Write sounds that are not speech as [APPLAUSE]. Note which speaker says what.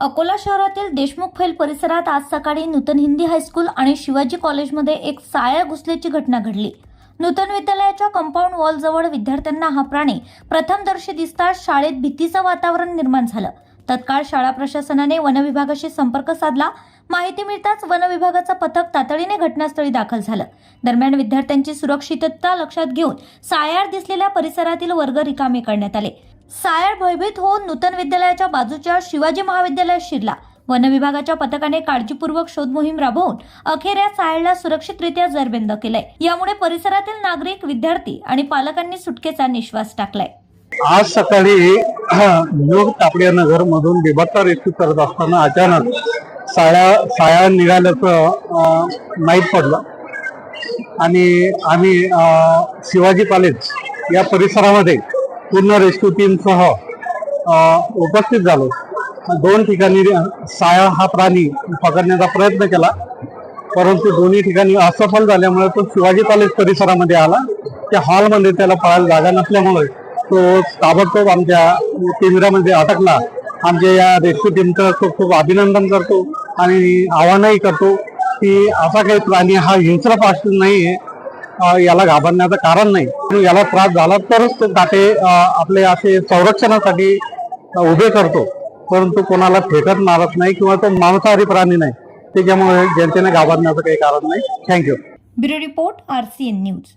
Speaker 1: अकोला शहरातील देशमुख फैल परिसरात आज सकाळी नूतन हिंदी हायस्कूल आणि शिवाजी कॉलेजमध्ये एक साया घुसल्याची घटना घडली. नूतन विद्यालयाच्या कंपाऊंड वॉलजवळ विद्यार्थ्यांना हा प्राणी प्रथमदर्शी दिसताच शाळेत भीतीचं वातावरण निर्माण झालं. तत्काळ शाळा प्रशासनाने वनविभागाशी संपर्क साधला. माहिती मिळताच वनविभागाचं पथक तातडीने घटनास्थळी दाखल झालं. दरम्यान विद्यार्थ्यांची सुरक्षितता लक्षात घेऊन सायाळ दिसलेल्या परिसरातील वर्ग रिकामे करण्यात आले. सायाळ भयभीत होऊन नूतन विद्यालयाच्या बाजूच्या शिवाजी महाविद्यालयात शिरला. वन विभागाच्या पथकाने काळजीपूर्वक शोध मोहीम राबवून अखेर या सायळला सुरक्षितरित्या जरबंद केलंय. यामुळे परिसरातील नागरिक विद्यार्थी आणि पालकांनी सुटकेचा निश्वास टाकलाय.
Speaker 2: आज सकाळी [CLEARS THROAT] योग तापडिया नगर मधून बेबत्ता रेस्क्यू करत असताना अचानक साया साया निघाल्याचं माहीत पडलं. आणि आम्ही शिवाजी कॉलेज या परिसरामध्ये पूर्ण रेस्क्यू टीमसह उपस्थित झालो. दोन ठिकाणी साया हा प्राणी पकडण्याचा प्रयत्न केला. परंतु दोन्ही ठिकाणी असफल झाल्यामुळे तो शिवाजी कॉलेज परिसरामध्ये आला. त्या हॉलमध्ये त्याला पळायला जागा नसल्यामुळे तो ताबडतोब आमच्या केंद्रामध्ये अटकला आमच्या या रेस्क्यू टीमचं खूप खूप अभिनंदन करतो आणि आवाहनही करतो की असा काही प्राणी हा हिंस्रपासून नाही आहे याला घाबरण्याचं कारण नाही. याला त्रास झाला तरच ते ताटे आपले असे संरक्षणासाठी उभे करतो. परंतु कोणाला फेकत मारत नाही किंवा तो मांसाहारी प्राणी नाही. त्याच्यामुळे जनतेने घाबरण्याचं काही कारण नाही. Thank you
Speaker 1: bureau report R C N news.